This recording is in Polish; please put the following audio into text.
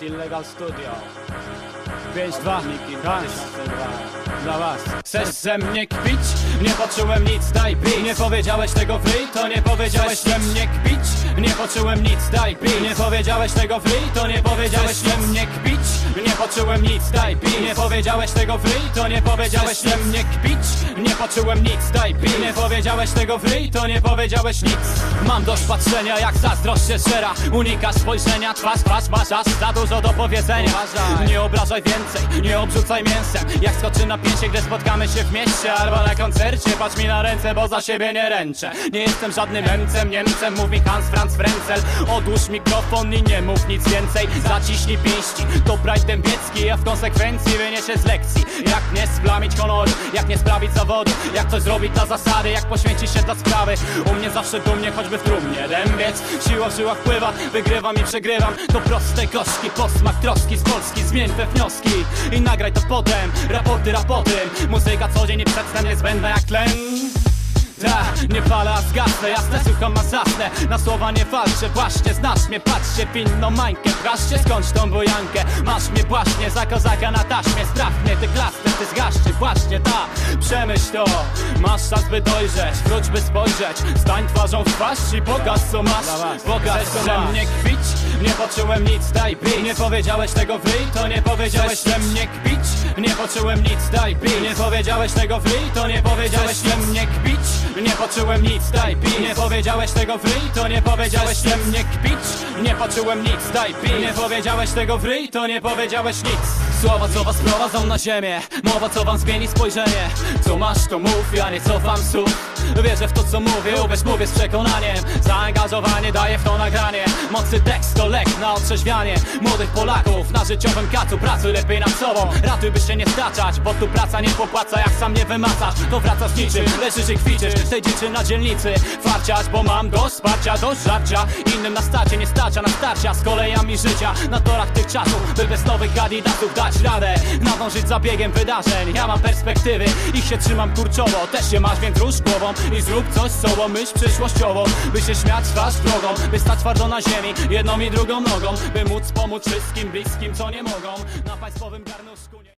Illegal Studio. 5-2 Hans Dla was. Chcesz ze mnie kpić? Nie poczułem nic, daj pi Nie powiedziałeś tego free, to nie powiedziałeś ze mnie kpić. Nie poczułem nic, daj pi Nie powiedziałeś tego free, to nie powiedziałeś ze mnie kpić. Nie poczułem nic, daj pi Nie powiedziałeś tego free, to nie powiedziałeś ze mnie kpić Nie poczułem nic, daj Nie powiedziałeś tego free, to nie powiedziałeś nic. Mam dość patrzenia jak zazdrość się żera Unikasz spojrzenia, twarz, twarz, masz aż za dużo do powiedzenia. Nie obrażaj więcej, nie obrzucaj mięsem. Jak skoczy na pięcie, gdy spotkamy się w mieście Albo na koncercie, patrz mi na ręce, bo za siebie nie ręczę. Nie jestem żadnym Niemcem, Niemcem, mówi Hans Franz Frenzel. Odłóż mikrofon i nie mów nic więcej. Zaciśnij pięści, to Pride Dębiecki A w konsekwencji wyniesie z lekcji. Jak nie splamić honoru, jak nie sprawić zawodu Jak coś zrobić dla zasady, jak poświęcić się dla sprawy. U mnie zawsze dumnie, choćby w trumnie. Dębiec, siła w żyłach pływa Wygrywam i przegrywam, to proste gorzki Posmak troski z Polski, zmień te wnioski I nagraj to potem, raporty raportem Muzyka co dzień i przedtem niezbędna jak tlen ta, nie palę, a zgasnę, jasne, słucham, a zasnę. Na słowa nie walczę, właśnie, znasz mnie, patrzcie Winną mańkę, wraszcie, skończ tą bojankę. Masz mnie właśnie, za kozaka na taśmie Strach mnie, ty klasny, ty zgaszczy, właśnie ta. Przemyśl to, masz czas by dojrzeć Wróć by spojrzeć, stań twarzą w twarz I pokaż co masz, pokaż co mnie kpić. Nie poczułem nic, daj pi Nie powiedziałeś tego free, to nie powiedziałeś że mnie kpić. Nie poczułem nic, daj pi Nie powiedziałeś tego free, to nie powiedziałeś że mnie kpić Nie poczułem nic, daj pi. Nie powiedziałeś tego free, to nie powiedziałeś że mnie kpić. Nie poczułem nic, daj pi. Nie powiedziałeś tego free, to nie powiedziałeś nic. Słowa co was prowadzą na ziemię Mowa co wam zmieni spojrzenie. Co masz to mów, ja nie cofam słów Wierzę w to co mówię, uwierz mówię z przekonaniem. Zaangażowanie daje w to nagranie. Mocy tekst to lek na otrzeźwianie. Młodych Polaków na życiowym kacu Pracuj lepiej nad sobą, ratuj by się nie staczać Bo tu praca nie popłaca, jak sam nie wymacasz. To wracasz niczym, leżysz i kwiczysz. Tej dziczy na dzielnicy, farciać Bo mam dość wsparcia, dość żarcia. Innym na starcie nie starcza na starcia Z kolejami życia, na torach tych czasów By bez nowych kandydatów dać radę. Nadążyć za biegiem wydarzeń. Ja mam perspektywy, ich się trzymam kurczowo. Też się masz, więc rusz głową I zrób coś z sobą, myśl przyszłościowo By się śmiać twarz drogą By stać twardo na ziemi, jedną i drugą nogą By móc pomóc wszystkim bliskim, co nie mogą. Na państwowym garnuszku nie...